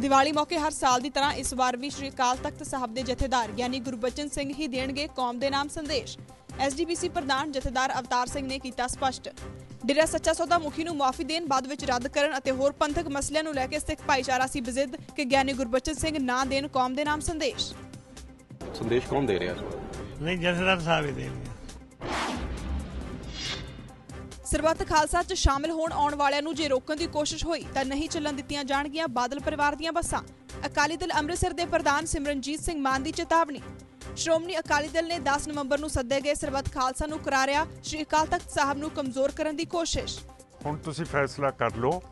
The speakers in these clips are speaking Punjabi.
ਦੀਵਾਲੀ ਮੌਕੇ ਹਰ ਸਾਲ ਦੀ ਤਰ੍ਹਾਂ ਇਸ ਵਾਰ ਵੀ ਸ਼੍ਰੀ ਅਕਾਲ ਤਖਤ ਸਾਹਿਬ ਦੇ ਜਥੇਦਾਰ ਯਾਨੀ ਗੁਰਬਚਨ ਸਿੰਘ ਹੀ ਦੇਣਗੇ ਕੌਮ ਦੇ ਨਾਮ ਸੰਦੇਸ਼। ਐਸਡੀਪੀਸੀ ਪ੍ਰਧਾਨ ਜਥੇਦਾਰ ਅਵਤਾਰ ਸਿੰਘ ਨੇ ਕੀਤਾ ਸਪਸ਼ਟ। ਡੇਰਾ ਸੱਚਾ ਸੌਦਾ ਮੁਖੀ ਨੂੰ ਮਾਫੀ ਦੇਣ ਬਾਅਦ ਵਿੱਚ ਰੱਦ ਕਰਨ ਅਤੇ ਹੋਰ ਪੰਥਕ ਮਸਲਿਆਂ ਨੂੰ ਲੈ ਕੇ ਸਿੱਖ ਭਾਈਚਾਰਾ ਸੀ ਬਜ਼ਿੱਦ ਕਿ ਗਿਆਨੀ ਗੁਰਬਚਨ ਸਿੰਘ ਨਾ ਦੇਣ ਕੌਮ ਦੇ ਨਾਮ ਸੰਦੇਸ਼। ਸੰਦੇਸ਼ ਕੌਣ ਦੇ ਰਿਹਾ ਨਹੀਂ ਜਥੇਦਾਰ ਸਾਹਿਬ ਹੀ ਦੇਣਗੇ ਸਰਬੱਤ ਖਾਲਸਾ 'ਚ ਸ਼ਾਮਿਲ ਹੋਣ ਆਉਣ ਵਾਲਿਆਂ ਨੂੰ ਜੇ ਰੋਕਣ ਦੀ ਕੋਸ਼ਿਸ਼ ਹੋਈ ਤਾਂ ਨਹੀਂ ਚੱਲਣ ਦਿੱਤੀਆਂ ਜਾਣਗੀਆਂ ਬਾਦਲ ਪਰਿਵਾਰ ਦੀਆਂ ਬੱਸਾਂ। ਅਕਾਲੀ ਦਲ ਅੰਮ੍ਰਿਤਸਰ ਦੇ ਪ੍ਰਧਾਨ ਸਿਮਰਨਜੀਤ ਸਿੰਘ ਮਾਨ ਦੀ ਚੇਤਾਵਨੀ। ਸ਼੍ਰੋਮਣੀ ਅਕਾਲੀ ਦਲ ਨੇ 10 ਨਵੰਬਰ ਨੂੰ ਸੱਦੇ ਗਏ ਸਰਬੱਤ ਖਾਲਸਾ ਨੂੰ ਕਰਾਰਿਆ ਸ਼੍ਰੀ ਅਕਾਲ ਤਖਤ ਸਾਹਿਬ ਨੂੰ ਕਮਜ਼ੋਰ ਕਰਨ ਦੀ ਕੋਸ਼ਿਸ਼। ਹੁਣ ਤੁਸੀਂ ਫੈਸਲਾ ਕਰ ਲਓ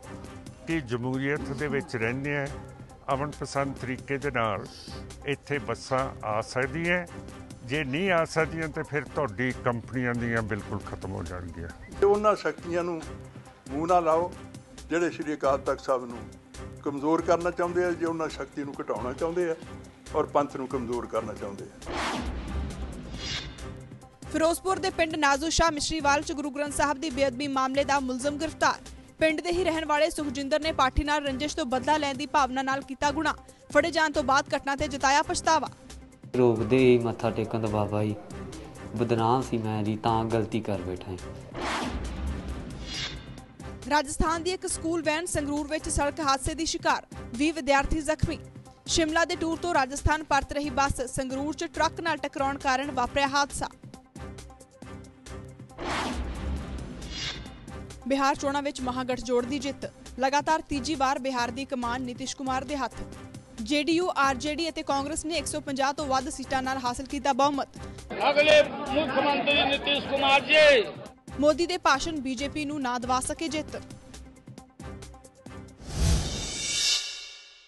ਕਿ ਜਮਹੂਰੀਅਤ ਦੇ ਵਿੱਚ ਰਹਿੰਦੇ ਆ ਅਮਨ ਪਸੰਦ ਤਰੀਕੇ ਦੇ ਨਾਲ ਇੱਥੇ ਬੱਸਾਂ ਆ ਸਕਦੀਆਂ ਜੇ ਨਹੀਂ ਆ ਸਕਦੀਆਂ ਤੇ ਫਿਰ ਤੁਹਾਡੀ ਕੰਪਨੀਆਂ ਦੀਆਂ ਬਿਲਕੁਲ ਖਤਮ ਹੋ ਜਾਣਗੀਆਂ। ਤੇ ਉਹਨਾਂ ਸ਼ਕਤੀਆਂ ਨੂੰ ਮੂੰਹ ਨਾ ਲਾਓ ਜਿਹੜੇ ਸ਼੍ਰੀ ਅਕਾਲ ਤਖਤ ਸਾਹਿਬ ਨੂੰ ਕਮਜ਼ੋਰ ਕਰਨਾ ਚਾਹੁੰਦੇ ਆ ਜੇ ਉਹਨਾਂ ਸ਼ਕਤੀ ਨੂੰ ਘਟਾਉਣਾ ਚਾਹੁੰਦੇ ਆ ਔਰ ਪੰਥ ਨੂੰ ਕਮਜ਼ੋਰ ਕਰਨਾ ਚਾਹੁੰਦੇ ਆ। ਫਿਰੋਜ਼ਪੁਰ ਦੇ ਪਿੰਡ ਨਾਜ਼ੂ ਸ਼ਾਹ ਮਿਸ਼ਰੀਵਾਲ ਚ ਗੁਰੂ ਗ੍ਰੰਥ ਸਾਹਿਬ ਦੀ ਬੇਅਦਬੀ ਮਾਮਲੇ ਦਾ ਮੁਲਜ਼ਮ ਗ੍ਰਿਫਤਾਰ। ਪਿੰਡ ਦੇ ਹੀ ਰਹਿਣ ਵਾਲੇ ਸੁਖਜਿੰਦਰ ਨੇ ਪਾਠੀ ਨਾਲ ਰੰਜਿਸ਼ ਤੋਂ ਬਦਲਾ ਲੈਣ ਦੀ ਭਾਵਨਾ ਨਾਲ ਕੀਤਾ ਗੁਨਾਹ। ਫੜੇ ਜਾਣ ਤੋਂ ਬਾਅਦ ਘਟਨਾ ਤੇ ਜਤਾਇਆ ਪਛਤਾਵਾ। ਰੋਕਦੇ ਹੀ ਮੱਥਾ ਟੇਕਣ ਤੋਂ ਬਾਬਾ ਜੀ, ਬਦਨਾਮ ਸੀ ਮੈਂ ਜੀ, ਤਾਂ ਗਲਤੀ ਕਰ ਬੈਠਾ ਰਾਜਸਥਾਨ ਦੀ ਇੱਕ ਸਕੂਲ ਵੈਨ ਸੰਗਰੂਰ ਵਿੱਚ ਸੜਕ ਹਾਦਸੇ ਦੀ ਸ਼ਿਕਾਰ 20 ਵਿਦਿਆਰਥੀ ਜ਼ਖਮੀ। ਸ਼ਿਮਲਾ ਦੇ ਟੂਰ ਤੋਂ ਰਾਜਸਥਾਨ ਪਰਤ ਰਹੀ ਬੱਸ ਸੰਗਰੂਰ 'ਚ ਟਰੱਕ ਨਾਲ ਟਕਰਾਉਣ ਕਾਰਨ ਵਾਪਰਿਆ ਹਾਦਸਾ। ਬਿਹਾਰ ਚੋਣਾਂ ਵਿੱਚ ਮਹਾਗਠਜੋੜ ਦੀ ਜਿੱਤ, ਲਗਾਤਾਰ ਤੀਜੀ ਵਾਰ ਬਿਹਾਰ ਦੀ ਕਮਾਨ ਨਿਤਿਸ਼ ਕੁਮਾਰ ਦੇ ਹੱਥ। ਜੇਡੀਯੂ ਆਰਜੇਡੀ ਅਤੇ ਕਾਂਗਰਸ ਨੇ 150 ਤੋਂ ਵੱਧ ਸੀਟਾਂ ਨਾਲ ਹਾਸਲ ਕੀਤਾ ਬਹੁਮਤ। ਅਗਲੇ ਮੁੱਖ ਮੰਤਰੀ ਨਿਤਿਸ਼ ਕੁਮਾਰ ਜੀ। ਮੋਦੀ ਦੇ ਭਾਸ਼ਣ ਬੀਜੇਪੀ ਨੂੰ ਨਾ ਦਵਾ ਸਕੇ ਜਿੱਤ।